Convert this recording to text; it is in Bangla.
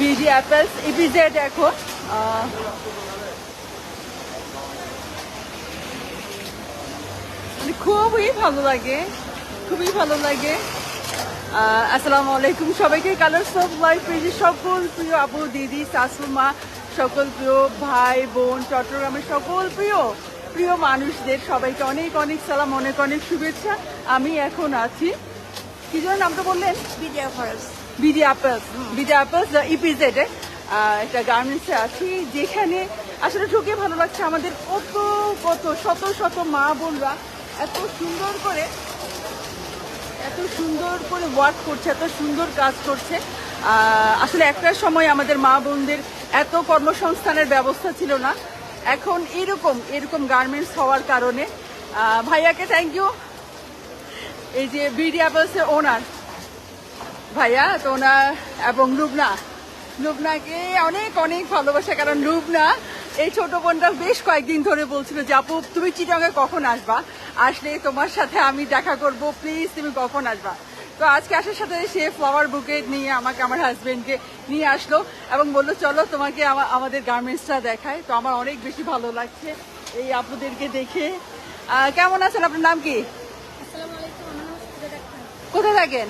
বিডি অ্যাপেলস ইপিজেড এখন খুবই ভালো লাগে, খুবই ভালো লাগে। আসসালামু আলাইকুম সবাইকে। কালার্স অফ লাইফ পেজের সকল প্রিয় আপু দিদি শাশুমা সকল প্রিয় ভাই, বোন, চট্টগ্রামের সকল প্রিয় প্রিয় মানুষদের সবাইকে অনেক অনেক সালাম, অনেক অনেক শুভেচ্ছা। আমি এখন আছি, কি জন্য নামটা বললেন? ভিডিও ফার্স বিডি অ্যাপেলস বিডি অ্যাপেলস ইপিজেডে একটা গার্মেন্টসে আছি, যেখানে আসলে ঢুকে ভালো লাগছে আমাদের কত কত, শত শত মা বোনরা এত সুন্দর করে, এত সুন্দর করে ওয়ার্ক করছে, এত সুন্দর কাজ করছে। আসলে একটা সময় আমাদের মা বোনদের এত কর্মসংস্থানের ব্যবস্থা ছিল না। এখন এরকম এরকম গার্মেন্টস হওয়ার কারণে ভাইয়াকে থ্যাংক ইউ এই যে বিডি অ্যাপেলসের ওনার ভাইয়া তো ওনার এবং লুবনা। লুবনাকে অনেক অনেক ভালোবাসা কারণ লুবনা এই ছোট বোনটা বেশ কয়েকদিন ধরে বলছিল যে আপু তুমি চিটাঙ্গে কখন আসবা? আসলে তোমার সাথে আমি দেখা করব প্লিজ তুমি কখন আসবা? তো আজকে আসার সাথে সে ফ্লাওয়ার বুকেট নিয়ে আমাকে আমার হাজবেন্ডকে নিয়ে আসলো এবং বলল চলো তোমাকে আমা- আমাদের গার্মেন্টসটা দেখায় তো আমার অনেক বেশি ভালো লাগছে এই আপুদেরকে দেখে। কেমন আছেন? আপনার নাম কি? কোথায় থাকেন?